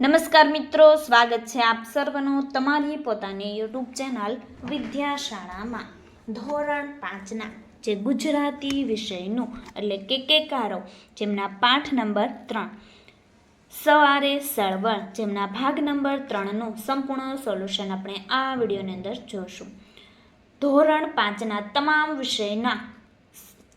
નમસ્કાર મિત્રો, સ્વાગત છે આપ સર્વનું તમારી પોતાની યુટ્યુબ ચેનલ વિદ્યાશાળામાં. ધોરણ પાંચના જે ગુજરાતી વિષયનું એટલે કે કેકારો, જેમના પાઠ નંબર ત્રણ. સવારે સળવળ, જેમના ભાગ નંબર ત્રણનું સંપૂર્ણ સોલ્યુશન આપણે આ વિડીયોની અંદર જોશું. ધોરણ પાંચના તમામ વિષયના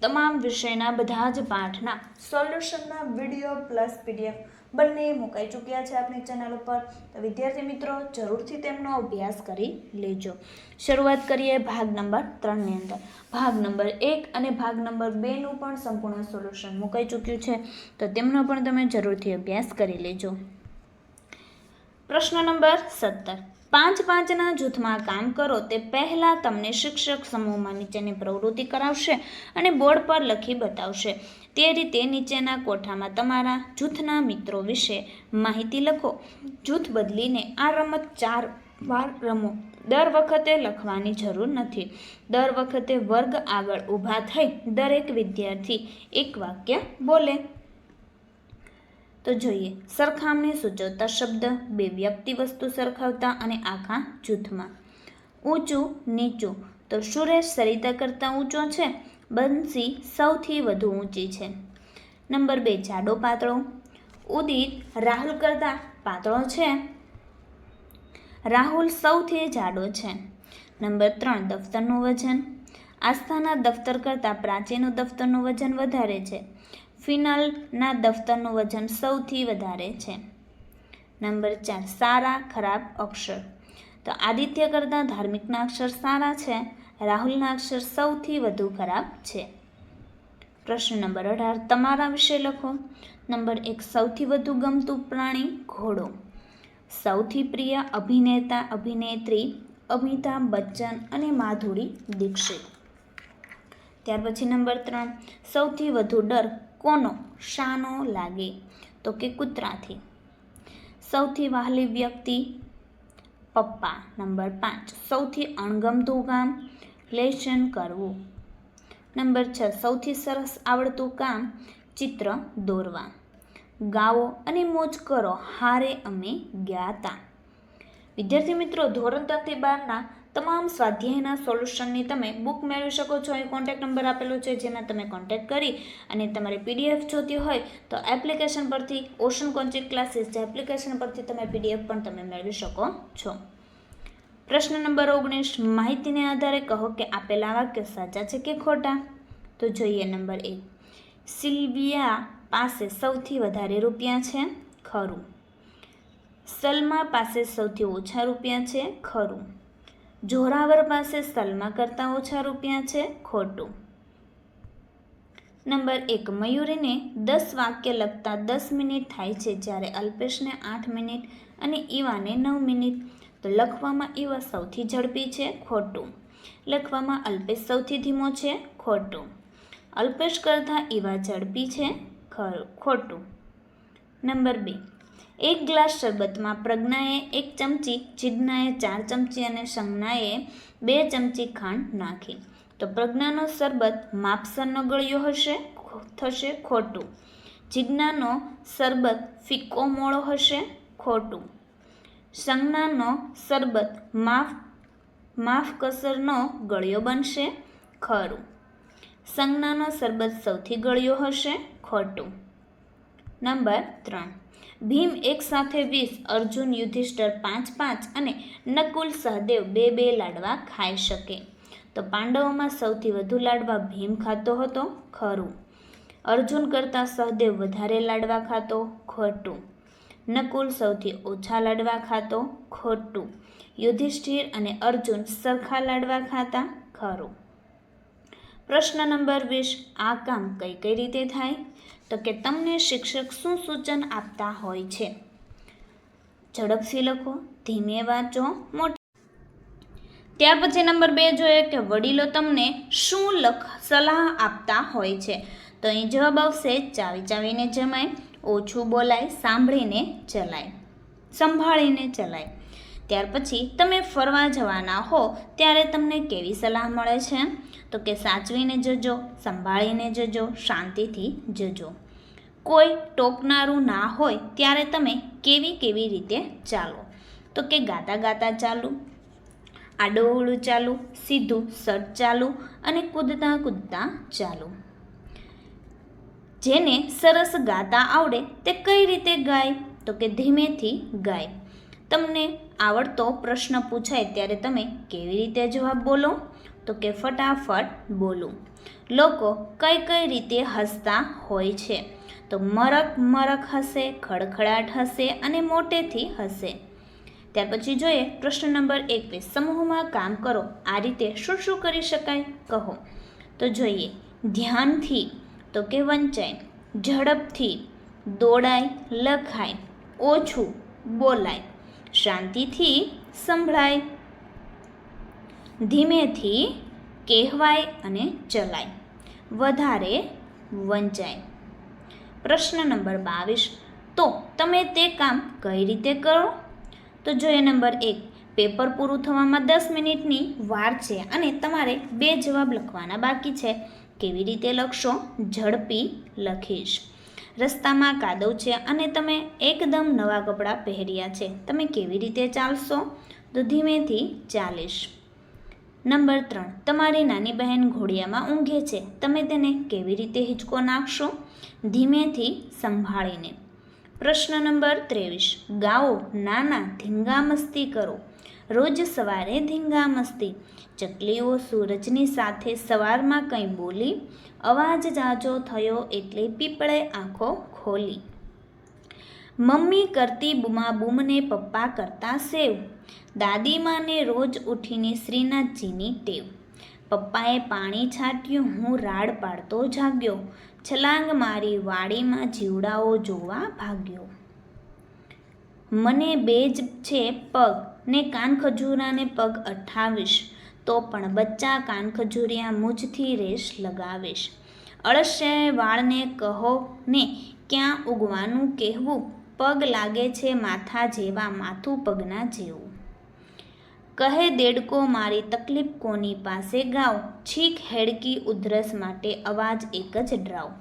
તમામ વિષયના બધા જ પાઠના સોલ્યુશનના વીડિયો પ્લસ પીડીએફ બંને મુકાઈ ચૂક્યા છે આપણી ચેનલ ઉપર. તો વિદ્યાર્થી મિત્રો, જરૂરથી તેમનો અભ્યાસ કરી લેજો. શરૂઆત કરીએ ભાગ નંબર ત્રણની અંદર. ભાગ નંબર એક અને ભાગ નંબર બેનું પણ સંપૂર્ણ સોલ્યુશન મુકાઈ ચૂક્યું છે. તો તેમનો પણ તમે જરૂરથી અભ્યાસ કરી લેજો. પ્રશ્ન નંબર સત્તર. પાંચ પાંચના જૂથમાં કામ કરો તે પહેલાં તમને શિક્ષક સમૂહમાં નીચેની પ્રવૃત્તિ કરાવશે અને બોર્ડ પર લખી બતાવશે. તે રીતે નીચેના કોઠામાં તમારા જૂથના મિત્રો વિશે માહિતી લખો. જૂથ બદલીને આ રમત ચાર વાર રમો. દર વખતે લખવાની જરૂર નથી. દર વખતે વર્ગ આગળ ઊભા થઈ દરેક વિદ્યાર્થી એક વાક્ય બોલે. તો જોઈએ, સરખામણી સૂચવતા શબ્દ, બે વ્યક્તિ વસ્તુ સરખાવતા અને આખા જૂથમાં. ઊંચું, નીચું, તો સુરેશ સરિતા કરતાં ઊંચો છે, બંસી સૌથી વધુ ઊંચી છે. નંબર બે, જાડો પાતળો. ઉદિત, રાહુલ કરતાં પાતળો છે. રાહુલ સૌથી જાડો છે. નંબર ત્રણ, દફતરનું વજન. આસ્થાના દફતર કરતાં પ્રાચીનું દફતરનું વજન વધારે છે. ફિનલના દફતરનું વજન સૌથી વધારે છે. નંબર ચાર, સારા, ખરાબ અક્ષર. તો આદિત્ય કરતાં ધાર્મિકના અક્ષર સારા છે, રાહુલના અક્ષર સૌથી વધુ ખરાબ છે. પ્રશ્ન નંબર અઢાર, તમારા વિશે લખો. નંબર એક, સૌથી વધુ ગમતું પ્રાણી ઘોડો. સૌથી પ્રિય અભિનેતા, અભિનેત્રી અમિતાભ બચ્ચન અને માધુરી દીક્ષિત. ત્યાર પછી નંબર ત્રણ, સૌથી વધુ ડર કોનો શાનો લાગે? તો કે કૂતરાથી. સૌથી વહાલી વ્યક્તિ પપ્પા નંબર પાંચ. સૌથી અણગમતું કામ લેશન કરવું. નંબર છ. સૌથી સરસ આવડતું કામ, ચિત્ર દોરવા. ગાવો અને મોજ કરો. હારે અમે ગયા હતા વિદ્યાર્થી મિત્રો, ધોરણ ત્રણથી બારના તમામ સ્વાધ્યાયના સોલ્યુશનની તમે બુક મેળવી શકો છો. એ કોન્ટેક્ટ નંબર આપેલો છે, જેમાં તમે કોન્ટેક્ટ કરી અને તમારે પીડીએફ જોતી હોય તો એપ્લિકેશન પરથી ઓશન કોન્ચિંગ ક્લાસીસ જે એપ્લિકેશન પરથી તમે પીડીએફ પણ તમે મેળવી શકો છો. પ્રશ્ન નંબર ઓગણીસ, માહિતીને આધારે કહો કે આપેલા વાક્ય સાચા છે કે ખોટા? તો જોઈએ નંબર એક. સિલ્વિયા પાસે સૌથી વધારે રૂપિયા છે? ખરું. સલમા પાસે સૌથી ઓછા રૂપિયા છે? ખરું. જોરાવર પાસે સલમા કરતાં ઓછા રૂપિયા છે, ખોટું. નંબર એક, મયુરીને દસ વાક્ય લખતા દસ મિનિટ થાય છે જ્યારે અલ્પેશને આઠ મિનિટ અને ઈવાને નવ મિનિટ. તો લખવામાં ઈવા સૌથી ઝડપી છે, ખોટું. લખવામાં અલ્પેશ સૌથી ધીમો છે, ખોટું. અલ્પેશ કરતાં ઈવા ઝડપી છે ખોટું. નંબર બે એક ગ્લાસ શરબતમાં પ્રજ્ઞાએ એક ચમચી જીજ્ઞાએ ચાર ચમચી અને સંજ્ઞાએ બે ચમચી ખાંડ નાખી. તો પ્રજ્ઞાનો શરબત માપસરનો ગળ્યો હશે થશે ખોટું. જિજ્ઞાનો શરબત ફિક્કો મોળો હશે, ખોટું. સંજ્ઞાનો શરબત માફ માફ કસરનો ગળ્યો બનશે, ખરું. સંજ્ઞાનો શરબત સૌથી ગળ્યો હશે, ખોટું. નંબર ત્રણ. ભીમ એક સાથે વીસ, અર્જુન યુધિષ્ઠર પાંચ પાંચ અને નકુલ સહદેવ બે બે લાડવા ખાઈ શકે. તો પાંડવોમાં સૌથી વધુ લાડવા ભીમ ખાતો હતો ખરું. અર્જુન કરતાં સહદેવ વધારે લાડવા ખાતો ખોટું. નકુલ સૌથી ઓછા લાડવા ખાતો ખોટું. યુધિષ્ઠિર અને અર્જુન સરખા લાડવા ખાતા ખરું. પ્રશ્ન નંબર વીસ, આ કામ કઈ કઈ રીતે થાય? તો કે તમને શિક્ષક શું સૂચન આપતા હોય છે? ઝડપથી લખો, ધીમે વાંચો, મોટી ત્યાર પછી નંબર બે જોઈએ કે વડીલો તમને શું લખ, સલાહ આપતા હોય છે. તો અહીં જવાબ આવશે, ચાવી ચાવીને જમાય, ઓછું બોલાય, સાંભળીને ચલાય, સંભાળીને ચલાય. ત્યાર પછી તમે ફરવા જવાના હો, ત્યારે તમને કેવી સલાહ મળે છે? તો કે સાચવીને જજો, સંભાળીને જજો, શાંતિથી જજો. કોઈ ટોકનારું ના હોય ત્યારે તમે કેવી કેવી રીતે ચાલો? તો કે ગાતા ગાતા ચાલુ આડોવળું ચાલુ, સીધું સટ ચાલુ અને કૂદતા કૂદતા ચાલુ. જેને સરસ ગાતા આવડે તે કઈ રીતે ગાય? તો કે ધીમેથી ગાય. તમને આવડતો પ્રશ્ન પૂછાય ત્યારે તમે કેવી રીતે જવાબ બોલો? તો કે ફટાફટ બોલો. લોકો કઈ કઈ રીતે હસતા હોય છે? તો મરક મરક હશે, ખડખડાટ હશે અને મોટેથી હશે. ત્યાર પછી જોઈએ પ્રશ્ન નંબર એકવીસ સમૂહમાં કામ કરો. આ રીતે શું શું કરી શકાય? કહો. તો જોઈએ. ધ્યાનથી. તો કે વંચાય. ઝડપથી. દોડાય, લખાય. ઓછું. બોલાય. શાંતિથી સંભળાય. ધીમેથી કહેવાય અને ચલાય. વધારે વંચાય. પ્રશ્ન નંબર બાવીસ. તો તમે તે કામ કઈ રીતે કરો? તો જોઈએ નંબર એક. પેપર પૂરું થવામાં દસ મિનિટની વાર છે અને તમારે બે જવાબ લખવાના બાકી છે. કેવી રીતે લખશો? ઝડપી લખીશ. રસ્તામાં કાદવ છે અને તમે એકદમ નવા કપડાં પહેર્યા છે. તમે કેવી રીતે ચાલશો? તો ધીમેથી ચાલીશ. નંબર ત્રણ, તમારી નાની બહેન ઘોડિયામાં ઊંઘે છે. તમે તેને કેવી રીતે હિંચકો નાખશો? ધીમેથી સંભાળીને. પ્રશ્ન નંબર ત્રેવીસ, ગાઓ, નાના ધીંગા મસ્તી કરો. રોજ સવારે ધીંગા મસ્તી ચકલીઓ સૂરજની સાથે સવારમાં કંઈ બોલી, અવાજ જાજો થયો એટલે પીપળે આંખો ખોલી. મમ્મી કરતી બૂમાબૂમને પપ્પા કરતા સેવ. દાદીમાને રોજ ઉઠીને શ્રીનાથજીની ટેવ. પપ્પાએ પાણી છાંટ્યું, હું રાડ પાડતો જાગ્યો. છલાંગ મારી વાડીમાં જીવડાઓ જોવા ભાગ્યો. મને બે જ છે પગ, ને કાન ખજૂરાને પગ અઠાવીશ, તો પણ બચ્ચા કાન ખજૂરિયા મુજથી રેશ લગાવીશ. અળસ્ય વાળને કહો ને ક્યાં ઉગવાનું કહેવું? પગ લાગે છે માથા જેવા માથું પગના જેવું. કહે દેડકો, મારી તકલીફ કોની પાસે ગાવ? છીક હેડકી ઉધરસ માટે અવાજ એક જ ડરાવ.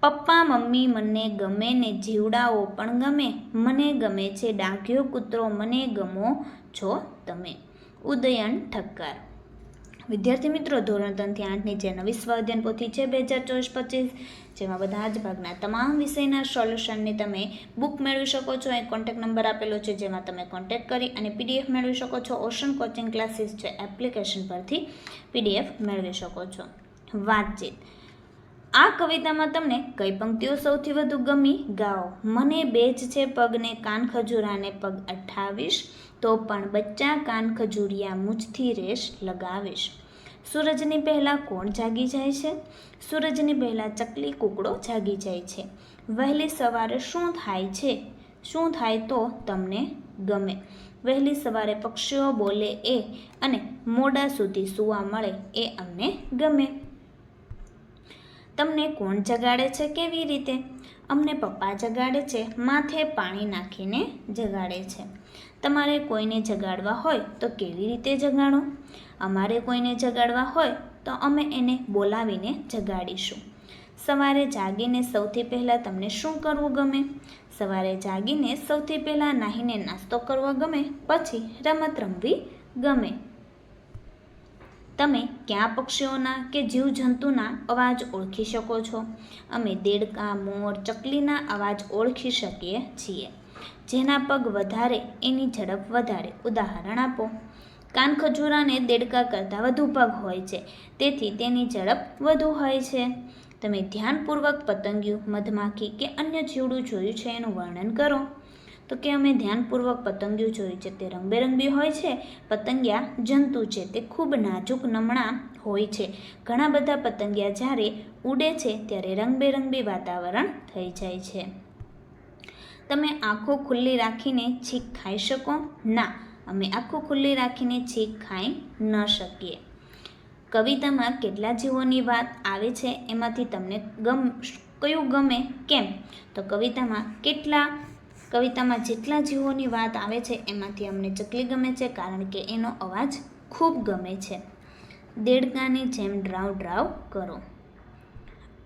પપ્પા, મમ્મી, મને ગમે ને જીવડાઓ પણ ગમે. મને ગમે છે ડાઘ્યો કૂતરો, મને ગમો છો તમે. ઉદયન ઠક્કર વિદ્યાર્થી મિત્રો, ધોરણ ત્રણથી આઠની જે નવી સ્વાધ્યાન પોથી છે બે હજાર ચોવીસ પચીસ, જેમાં બધા જ ભાગના તમામ વિષયના સોલ્યુશનની તમે બુક મેળવી શકો છો. અહીં કોન્ટેક્ટ નંબર આપેલો છે, જેમાં તમે કોન્ટેક્ટ કરી અને પીડીએફ મેળવી શકો છો. ઓશન કોચિંગ ક્લાસીસ છે એપ્લિકેશન પરથી પીડીએફ મેળવી શકો છો. વાતચીત. આ કવિતામાં તમને કઈ પંક્તિઓ સૌથી વધુ ગમી? ગાઓ. મને બેજ છે પગને, કાન ખજૂરાને પગ અઠાવીશ. તો પણ બચ્ચા કાન ખજૂરિયા મૂછથી રેશ લગાવીશ. સૂરજની પહેલાં કોણ જાગી જાય છે? સૂરજની પહેલાં ચકલી કૂકડો જાગી જાય છે. વહેલી સવારે શું થાય છે? શું થાય તો તમને ગમે. વહેલી સવારે પક્ષીઓ બોલે એ અને મોડા સુધી સૂવા મળે એ અમને ગમે. તમને કોણ જગાડે છે કેવી રીતે? અમને પપ્પા જગાડે છે, માથે પાણી નાખીને જગાડે છે. તમારે કોઈને જગાડવા હોય તો કેવી રીતે જગાડો? અમારે કોઈને જગાડવા હોય તો અમે એને બોલાવીને જગાડીશું. સવારે જાગીને સૌથી પહેલાં તમને શું કરવું ગમે? સવારે જાગીને સૌથી પહેલાં નાહીને નાસ્તો કરવો ગમે? પછી રમત રમવી ગમે? તમે કયા પક્ષીઓના કે જીવજંતુના અવાજ ઓળખી શકો છો? અમે દેડકા, મોર, ચકલીના અવાજ ઓળખી શકીએ છીએ. જેના પગ વધારે, એની ઝડપ વધારે. ઉદાહરણ આપો. કાન ખજૂરાને દેડકા કરતાં વધુ પગ હોય છે. તેથી તેની ઝડપ વધુ હોય છે. તમે ધ્યાનપૂર્વક પતંગિયું, મધમાખી કે અન્ય જીવડું જોયું છે એનું વર્ણન કરો. તો કે અમે ધ્યાનપૂર્વક પતંગિયું જોયું છે. તે રંગબેરંગી હોય છે. પતંગિયા જંતુ છે. તે ખૂબ નાજુક નમણા હોય છે. ઘણા બધા પતંગિયા જ્યારે ઉડે છે ત્યારે રંગબેરંગી વાતાવરણ થઈ જાય છે. તમે આંખો ખુલ્લી રાખીને છીક ખાઈ શકો? ના, અમે આંખો ખુલ્લી રાખીને છીક ખાઈ ન શકીએ. કવિતામાં કેટલા જીવોની વાત આવે છે એમાંથી તમને ગમ, કયું ગમે? કેમ? તો કવિતામાં કેટલા કવિતામાં જેટલા જીવોની વાત આવે છે, એમાંથી અમને ચકલી ગમે છે કારણ કે એનો અવાજ ખૂબ ગમે છે. દેડકાની જેમ ડ્રાવ ડ્રાવ કરો.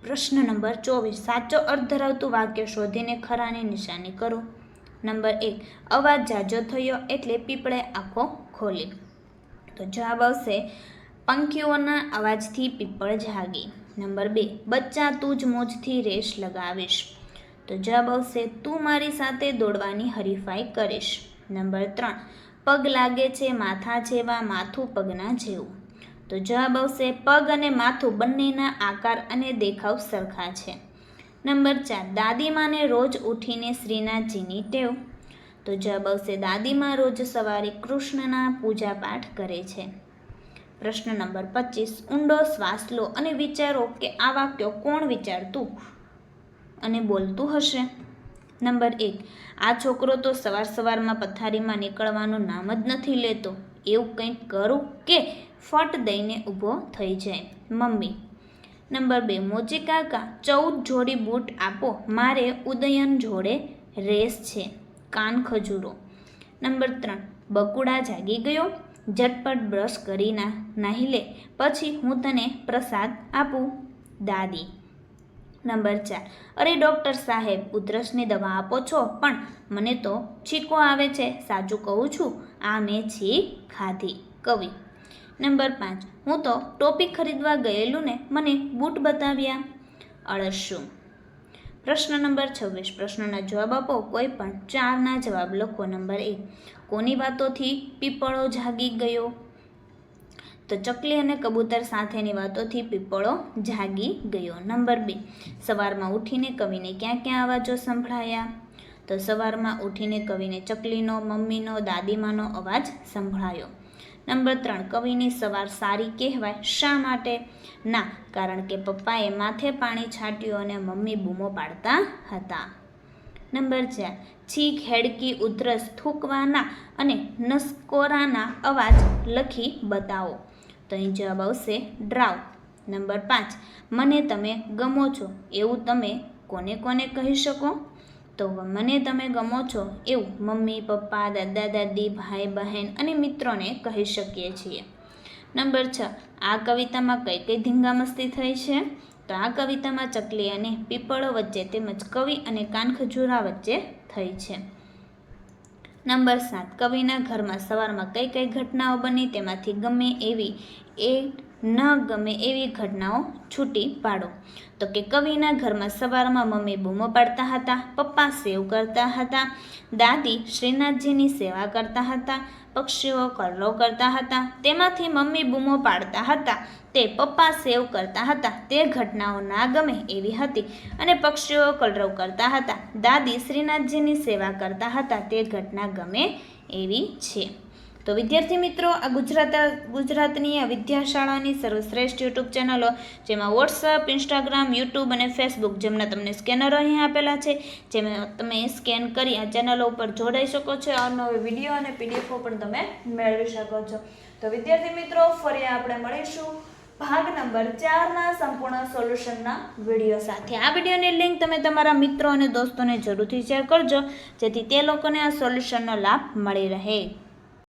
પ્રશ્ન નંબર ચોવીસ. સાચો અર્થ ધરાવતું વાક્ય શોધીને ખરાની નિશાની કરો. નંબર એક. અવાજ જાજો થયો એટલે પીપળે આંખો ખોલી. તો જવાબ આવશે, પંખીઓના અવાજથી પીપળ જાગી. નંબર બે. બચ્ચા, તું જ મોજથી રેસ લગાવીશ. તો જવાબ આવશે, તું મારી સાથે દોડવાની હરીફાઈ કરીશ. નંબર ત્રણ, પગ લાગે છે માથા જેવા, માથું પગના જેવું. તો જવાબ આવશે, પગ અને માથું બંનેના આકાર અને દેખાવ સરખા છે. નંબર ચાર, દાદીમાને રોજ ઉઠીને શ્રીનાથજીની ટેવ. તો જવાબ આવશે, દાદીમા રોજ સવારે કૃષ્ણના પૂજા પાઠ કરે છે. પ્રશ્ન નંબર પચીસ, ઊંડો શ્વાસ લો અને વિચારો કે આ વાક્યો કોણ વિચારતું? અને બોલતું હશે. નંબર એક, આ છોકરો તો સવાર સવારમાં પથારીમાં નીકળવાનું નામ જ નથી લેતો. એવું કંઈક કરું કે ફટ દઈને ઊભો થઈ જાય. મમ્મી. નંબર બે, મોજી કાકા, ચૌદ જોડી બૂટ આપો. મારે ઉદયન જોડે રેસ છે, કાન ખજૂરો. નંબર ત્રણ, બકુડા જાગી ગયો. ઝટપટ બ્રશ કરી ના નાહી લે. પછી હું તને પ્રસાદ આપું, દાદી. નંબર ચાર. અરે ડૉક્ટર સાહેબ, ઉધરસની દવા આપો છો? પણ મને તો છીકો આવે છે. સાચું કહું છું આ મેં છીક ખાધી. કવિ. નંબર પાંચ. હું તો ટોપી ખરીદવા ગયેલું ને મને બૂટ બતાવ્યા. અળસું. પ્રશ્ન નંબર છવ્વીસ. પ્રશ્નના જવાબ આપો. કોઈ પણ ચારના જવાબ લખો. નંબર એક. કોની વાતોથી પીપળો જાગી ગયો? તો ચકલી અને કબૂતર સાથેની વાતોથી પીપળો જાગી ગયો. નંબર બે, સવારમાં ઉઠીને કવિને ક્યાં ક્યાં અવાજો સંભળાયા? તો સવારમાં ઉઠીને કવિને ચકલીનો, મમ્મીનો, દાદીમાનો અવાજ સંભળાયો. નંબર ત્રણ, કવિની સવાર સારી કહેવાય શા માટે? ના, કારણ કે પપ્પાએ માથે પાણી છાંટ્યું અને મમ્મી બૂમો પાડતા હતા. નંબર ચાર, છીક, હેડકી, ઉધરસ, થૂકવાના અને નસકોરાના અવાજ લખી બતાવો. તો અહીં જવાબ આવશે ડ્રાવ નંબર પાંચ, મને તમે ગમો છો? એવું તમે કોને કોને કહી શકો? તો મને તમે ગમો છો? એવું મમ્મી, પપ્પા, દાદા, દાદી, ભાઈ, બહેન અને મિત્રોને કહી શકીએ છીએ. નંબર છ, આ કવિતામાં કઈ કઈ ધીંગામસ્તી થઈ છે? તો આ કવિતામાં ચકલી અને પીપળો વચ્ચે તેમજ કવિ અને કાનખજૂરા વચ્ચે થઈ છે. નંબર સાત. કવિના ઘરમાં સવારમાં કઈ કઈ ઘટનાઓ બની તેમાંથી ગમે એવી એ ન ગમે એવી ઘટનાઓ છૂટી પાડો. તો કે કવિના ઘરમાં સવારમાં મમ્મી બૂમો પાડતા હતા, પપ્પા સેવ કરતા હતા, દાદી શ્રીનાથજીની સેવા કરતા હતા, પક્ષીઓ કલરો કરતા હતા, તેમાંથી મમ્મી બૂમો પાડતા હતા, તે પપ્પા સેવ કરતા હતા, તે ઘટનાઓ ના ગમે એવી હતી, અને પક્ષીઓ કલરવ કરતા હતા, દાદી શ્રીનાથજીની સેવા કરતા હતા, તે ઘટના ગમે એવી છે. તો વિદ્યાર્થી મિત્રો, આ ગુજરાત, ગુજરાતની આ વિદ્યાશાળાની સર્વશ્રેષ્ઠ યુટ્યુબ ચેનલો જેમાં વોટ્સઅપ ઇન્સ્ટાગ્રામ યુટ્યુબ અને ફેસબુક જેમના તમને સ્કેનરો અહીં આપેલા છે, જેમાં તમે સ્કેન કરી આ ચેનલો ઉપર જોડાઈ શકો છો. અવનવી વીડિયો અને પીડીએફો પણ તમે મેળવી શકો છો. તો વિદ્યાર્થી મિત્રો, ફરી આપણે મળીશું ભાગ નંબર ચારના સંપૂર્ણ સોલ્યુશનના વીડિયો સાથે. આ વિડીયોની લિંક તમે તમારા મિત્રો અને દોસ્તોને જરૂરથી શેર કરજો, જેથી તે લોકોને આ સોલ્યુશનનો લાભ મળી રહે.